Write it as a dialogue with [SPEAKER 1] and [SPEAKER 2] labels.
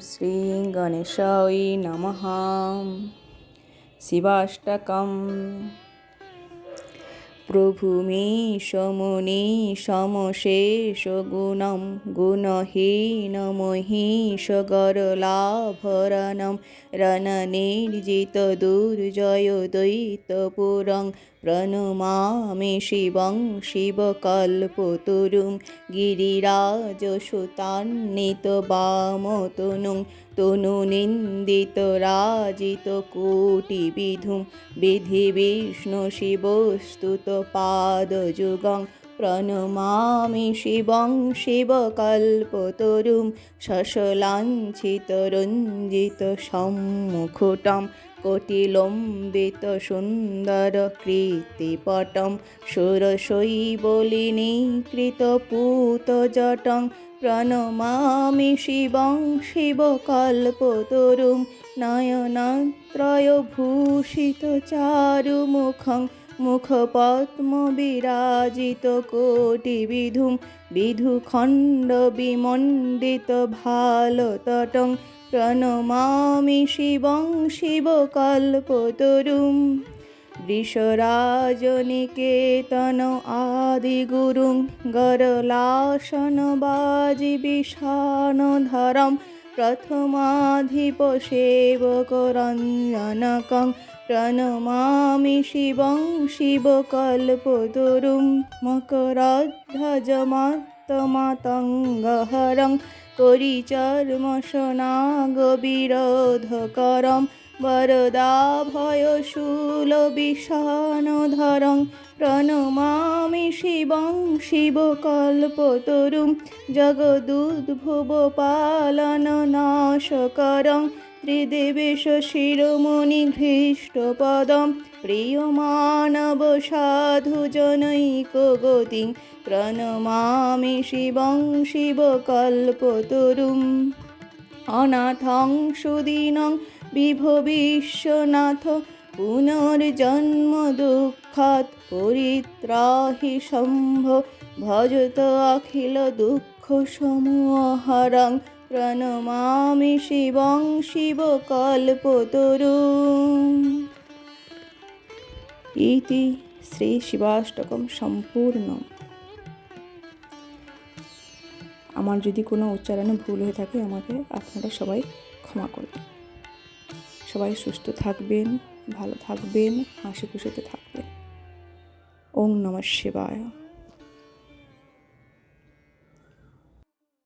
[SPEAKER 1] শ্রীগণেশায় নমঃ শিবাষ্টকম প্রভুমি সমনি সমশেষ গুণম, গুণহীন মহিষ গরলাভরণম রণনির্জিত দুর্জয় দৈতপুরং প্রণমামি শিবং শিবকল্পতরুং। গিরিরাজসুতান্বিত বামতনুং তনুনিন্দিত রাজিত কোটি বিধুম বিধি বিষ্ণু শিবস্তুত পাদযুগং প্রণমামি শিবং শিবকল্পতরুম শশলাঞ্ছিত রঞ্জিত সম্মুখটম কোটিলম্বিত সুন্দর কৃতিপটম সুরশৈবলিনীকৃত পুতজটং প্রণমামি শিবং শিবকল্পতরুম নয়নত্রয়ভূষিত চারুমুখং মুখপদ্ম বিরাজিত কোটিবিধুম বিধুখণ্ড বিমণ্ডিত ভালতটং প্রণমামি শিবং শিবকল্পতরুম। বৃষরাজনিকেতন আদিগুরুং গরলাসনবাজি বিষাণধরম প্রথমাধিপ प्रणमामि প্রণমামি শিবং শিবকল্পতরুম মকরধ্বজমাত্তমাতঙ্গহরং করিচর্মশনাগবিরোধকরম বরদাভয়শূলবিষাণধরং প্রণমামি শিবং শিবকল্পতরুম জগদুদ্ভুবপালননাশকরং ত্রিদেবেশ শিরোমণি ঘৃষ্টপদম প্রিয়মানব সাধুজনৈক গতিং প্রণমামি বিশ্বনাথ, পুনর্জন্ম দুঃখাৎ পরিত্রাহি সম্ভ, ভজত অখিল দুঃখ সমহরং প্রণমামি শিবং শিবকল্পতরুম ইতি শ্রী শিবাষ্টকম সম্পূর্ণ। আমার যদি কোনো উচ্চারণে ভুল হয়ে থাকে, আমাকে আপনারা সবাই ক্ষমা করবেন। সবাই সুস্থ থাকবেন ভালো থাকবেন হাসি খুশিতে থাকবেন। ওং নমঃ শিবায়।